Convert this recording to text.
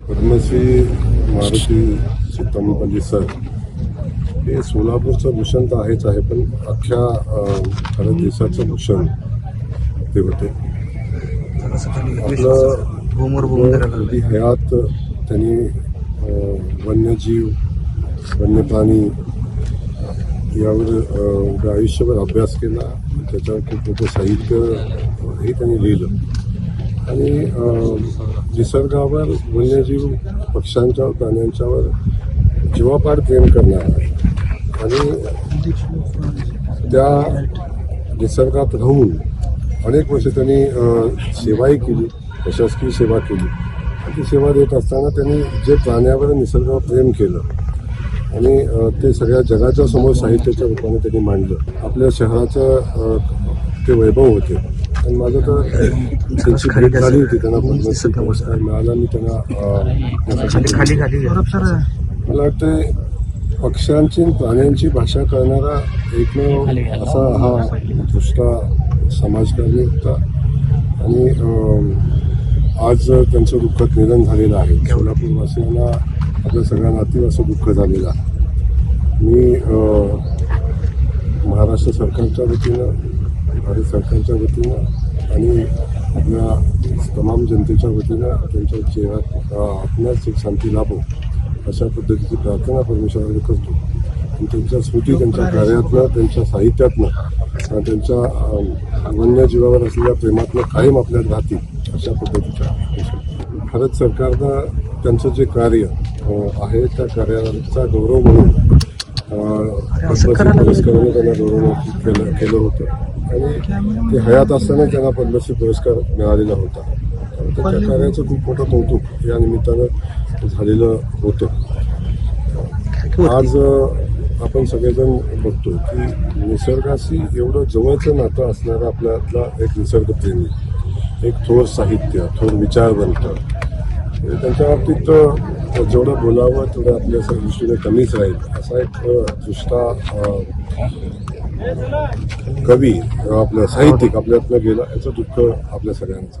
Padmashri Maruti Chitampalli sir. हे सोलापूरचं भूषण तर आहेच आहे पण अख्ख्या अं, भारत देशाचं भूषण ते होते. आपलं हयात त्यांनी वन्यजीव वन्यप्राणी यावर आयुष्यभर अभ्यास केला त्याच्यावर खूप मोठं साहित्य हे त्यांनी लिहिलं. आणि निसर्गावर वन्यजीव पक्ष्यांच्यावर प्राण्यांच्यावर जीवापाड प्रेम करणार आणि त्या निसर्गात राहून अनेक वर्ष त्यांनी सेवाही केली प्रशासकीय सेवा केली. आणि ती सेवा देत असताना त्यांनी जे प्राण्यावर निसर्गावर प्रेम केलं आणि ते सगळ्या जगाच्या समोर साहित्याच्या रूपाने त्यांनी मांडलं. आपल्या शहराचं ते वैभव होते. आणि माझं तर त्यांची भेट झाली होती त्यांना पद्मश्री पुरस्कार मिळाला मी त्यांना मला वाटतं पक्ष्यांची प्राण्यांची भाषा करणारा एकमेव असा हा दुसरा समाजकारणी होता. आणि आज त्यांचं दुःखद निधन झालेलं आहे. सोलापूरवासियांना आपल्या सगळ्यांना अति असं दुःख झालेलं आहे. मी महाराष्ट्र सरकारच्या वतीनं भारत सरकारच्या वतीनं आणि आपल्या तमाम जनतेच्या वतीनं त्यांच्या चेहऱ्यात अं, एक शांती लाभो अशा पद्धतीची प्रार्थना परमेश्वराकडे करतो. आणि त्यांच्या स्मृती त्यांच्या कार्यातनं त्यांच्या साहित्यातनं त्यांच्या वन्यजीवावर असलेल्या प्रेमातनं कायम आपल्यात राहतील अशा पद्धतीच्या. भारत सरकारनं त्यांचं जे कार्य आहे त्या कार्याचा गौरव म्हणून पुरस्काराने त्यांना केलं केलं होतं. आणि ते हयात असताना त्यांना पद्मश्री पुरस्कार मिळालेला होता. त्यांच्या कार्याचं खूप मोठं कौतुक या निमित्तानं झालेलं होतं. आज आपण सगळेजण बघतो की निसर्गाशी एवढं जवळचं नातं असणारा आपल्यातला एक निसर्गप्रेमी एक थोर साहित्य थोर विचारवंत त्यांच्या बाबतीत जेवढं बोलावं तेवढं आपल्या दृष्टीने कमीच राहील. असा एक दुष्टा दुसरा कवी आपलं साहित्यिक आपल्यातनं गेला याचं दुःख आपल्या सगळ्यांचं.